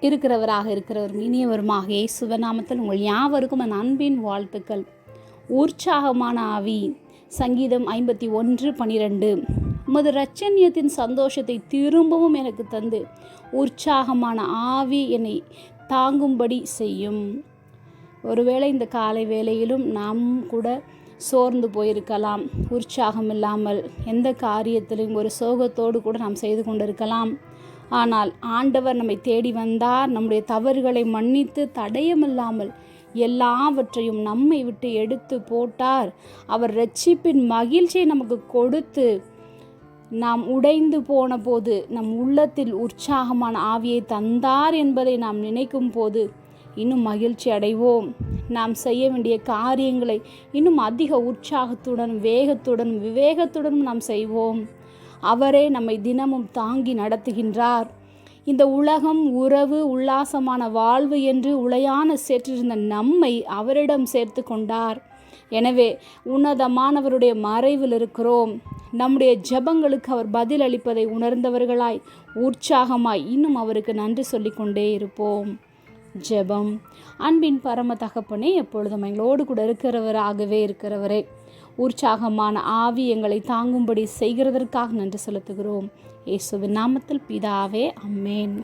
இருக்கிறவராக இருக்கிறவர் இனியவருமாக இயேசுவ நாமத்தில் உங்கள் யாவருக்கும் அந்த அன்பின் வாழ்த்துக்கள். உற்சாகமான ஆவி. சங்கீதம் ஐம்பத்தி ஒன்று பனிரெண்டு. உமது ரச்சன்யத்தின் சந்தோஷத்தை திரும்பவும் எனக்கு தந்து உற்சாகமான ஆவி என்னை தாங்கும்படி செய்யும். ஒருவேளை இந்த காலை வேளையிலும் நாம் கூட சோர்ந்து போயிருக்கலாம். உற்சாகம் இல்லாமல் எந்த காரியத்திலும் ஒரு சோகத்தோடு கூட நாம் செய்து கொண்டிருக்கலாம். ஆனால் ஆண்டவர் நம்மை தேடி வந்தார். நம்முடைய தவறுகளை மன்னித்து தடயமில்லாமல் எல்லாவற்றையும் நம்மை விட்டு எடுத்து போட்டார். அவர் ரட்சிப்பின் மகிழ்ச்சியை நமக்கு கொடுத்து நாம் உடைந்து போன போது நம் உள்ளத்தில் உற்சாகமான ஆவியை தந்தார் என்பதை நாம் நினைக்கும் போது இன்னும் மகிழ்ச்சி அடைவோம். நாம் செய்ய வேண்டிய காரியங்களை இன்னும் அதிக உற்சாகத்துடன் வேகத்துடன் விவேகத்துடன் நாம் செய்வோம். அவரே நம்மை தினமும் தாங்கி நடத்துகின்றார். இந்த உலகம் உறவு உல்லாசமான வாழ்வு என்று உளையான சேற்றிருந்த நம்மை அவரிடம் சேர்த்து கொண்டார். எனவே உன்னதமானவருடைய மறைவில் இருக்கிறோம். நம்முடைய ஜெபங்களுக்கு அவர் பதில் அளிப்பதை உணர்ந்தவர்களாய் உற்சாகமாய் இன்னும் அவருக்கு நன்றி சொல்லிக்கொண்டே இருப்போம். ஜெபம். அன்பின் பரம தகப்பனே எப்பொழுதும் எங்களோடு கூட இருக்கிறவராகவே இருக்கிறவரே. உற்சாகமான ஆவி எங்களை தாங்கும்படி செய்கிறதற்காக நன்றி செலுத்துகிறோம். இயேசுவின் நாமத்தில் பிதாவே அம்மேன்.